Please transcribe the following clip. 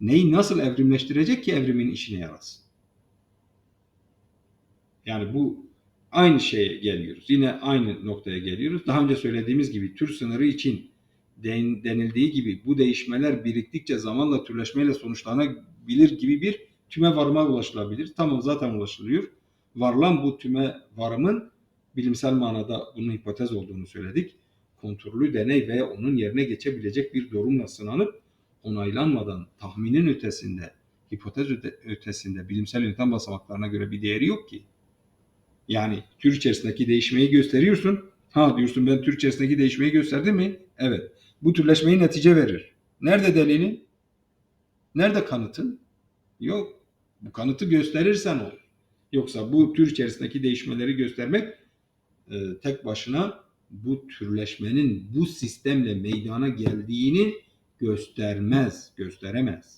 neyi nasıl evrimleştirecek ki evrimin işine yarasın? Yani bu aynı şeye geliyoruz. Yine aynı noktaya geliyoruz. Daha önce söylediğimiz gibi tür sınırı için den- denildiği gibi bu değişmeler biriktikçe zamanla türleşmeyle sonuçlanabilir gibi bir tüme varıma ulaşılabilir. Tamam zaten ulaşılıyor. Varılan bu tüme varımın bilimsel manada bunun hipotez olduğunu söyledik. Kontrollü deney veya onun yerine geçebilecek bir durumla sınanıp onaylanmadan tahminin ötesinde, hipotez öte- ötesinde bilimsel yöntem basamaklarına göre bir değeri yok ki. Yani tür içerisindeki değişmeyi gösteriyorsun. Ha diyorsun ben tür içerisindeki değişmeyi gösterdim mi? Evet. Bu türleşmeyi netice verir. Nerede delilin? Nerede kanıtın? Yok. Bu kanıtı gösterirsen olur. Yoksa bu tür içerisindeki değişmeleri göstermek e, tek başına bu türleşmenin bu sistemle meydana geldiğini göstermez, gösteremez.